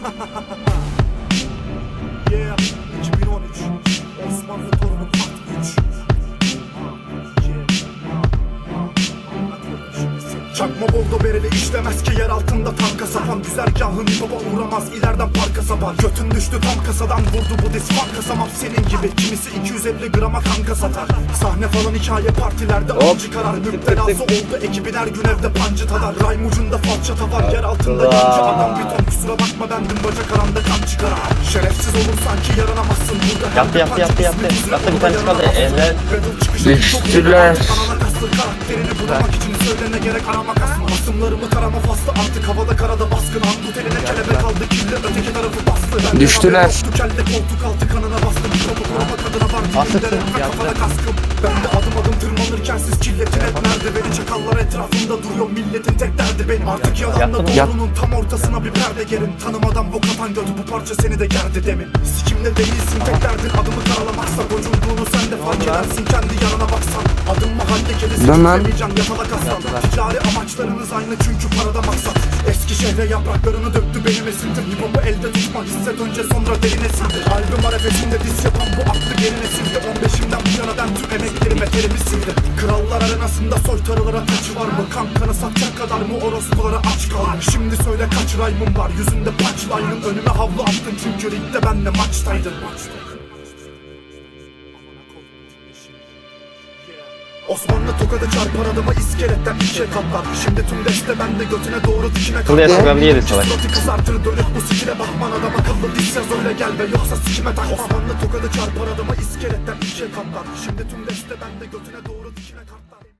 Yeah 2013 Osmanlı torunu part 3 Çakma bordo bereli işlemez ki yer altında tanka sapan. Güzergahın baba uğramaz ileriden parka sapan Götün düştü tam kasadan vurdu bu diz banka samam Senin gibi kimisi 250 grama kanka satar. Sahne falan hikaye partilerde avcı karar Müptelası oldu ekibin her gün evde pancı tadar. Rhyme ucunda falçata var yer altında yancı adam Bir ton kusura bakma ben dün bacak aranda kan çıkarar Şerefsiz olur sanki yaranamazsın. Burada Yaptı, yaptı, yaptı, yaptı. Yaptı, bir tane çıkardı. Eller. Düştüler. Karakterini bulamak için söylene gerek arama kasma Basımlarımı tarama faslı artık havada karada baskın. Handut eline kelebek aldı kirli öteki tarafı bastı. Ben Düştüler. Koltuk kelle koltuk altı kanına bastım. Çoku koruma kadına var dilimlerim ve kafada kaskım. Ben de adım adım Beni çakallar etrafımda duruyor. Milletin tek derdi benim. Artık yalanla doğrunun tam ortasına bir perde gerin Tanımadan bok atan götü bu parça seni de gerdi demin. Sikimde değilsin tek derdin adımı karalamaksa Gocunduğunu sen de fark edersin. Kendi yanına baksan Adım mahalle lan. Demeyeceğim yatalak aslan. Ticari amaçlarımız aynı çünkü parada maksat. Eski şehre yapraklarını döktü benim esintim Hip hop'u elde tutma hisset önce sonra derine sildi Arefesinde diz yapan bu aklı geri nesildi 15'imden bu yana ben tüm emeklerime terimi sildim. Krallar arenasında soytarılara taçı var mı? Kankanı satacak kadar mı? Orospulara aç kalmış Şimdi söyle kaç rhyme'ım var? Yüzünde punchline'ın Önüme havlu attın. Çünkü ringde benle maçtaydın Osmanlı tokadı çarpar adama iskeletten işe katlar Şimdi tüm deste bende götüne doğru dikine Burada Instagram'da yeriz salak. Suratı kızartır dönüp bu sikine bakman adam akıllı değilse söyle gel be yoksa sikime takma Osmanlı tokadı çarpar adama iskeletten işe katlar Şimdi tüm deste bende götüne doğru